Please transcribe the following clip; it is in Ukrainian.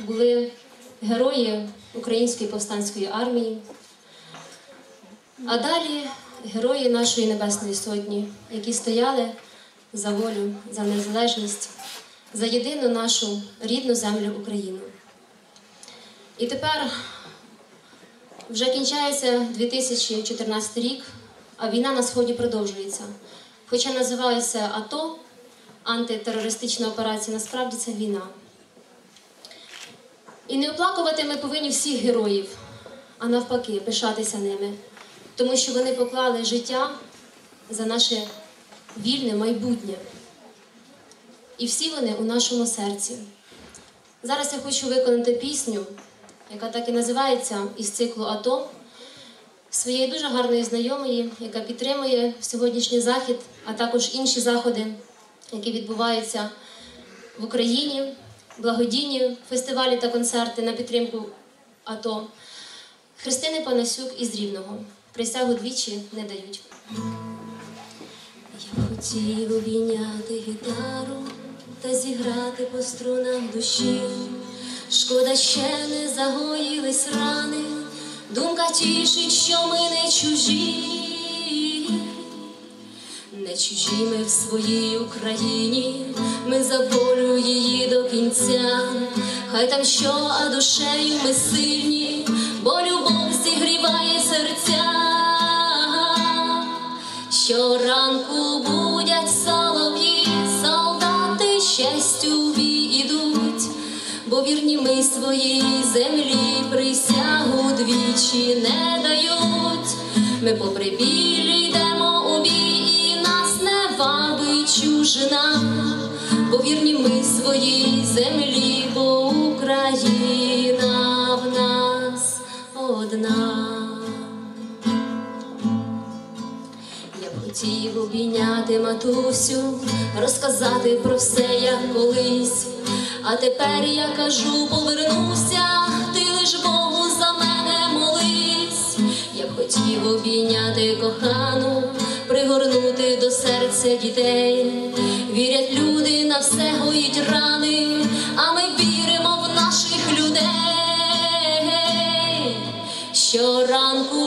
були герої Української повстанської армії, а далі герої нашої Небесної Сотні, які стояли за волю, за незалежність, за єдину нашу рідну землю Україну. І тепер вже кінчається 2014 рік, а війна на сході продовжується. Хоча називається АТО, антитерористична операція, насправді це війна. І не оплакувати ми повинні всіх героїв, а навпаки, пишатися ними, тому що вони поклали життя за наше вільне майбутнє. І всі вони у нашому серці. Зараз я хочу виконати пісню, яка так і називається із циклу АТО своєї дуже гарної знайомої, яка підтримує сьогоднішній захід, а також інші заходи, які відбуваються в Україні, благодійні фестивалі та концерти на підтримку АТО. Христини Панасюк із Рівного. Присягу двічі не дають. Я хотів обійняти гітару та зіграти по струнах душі. Шкода, ще не загоїлись рани, думка тішить, що ми не чужі, не чужі ми в своїй Україні, ми за кінця. Хай там що, а душею ми сильні, бо любов зігріває серця. Щоранку будять солов'ї, солдати щастю ідуть, бо вірні ми своїй землі присягу двічі не дають. Ми попри біль йдемо у бій, і нас не вабить чужина, бо вірні ми своїй землі, бо Україна в нас одна. Я б хотів обійняти матусю, розказати про все, як колись. А тепер я кажу, повернуся, ти лиш Богу за мене молись. Я б хотів обійняти кохану, серця дітей. Вірять люди на все гоїть рани, а ми віримо в наших людей. Щоранку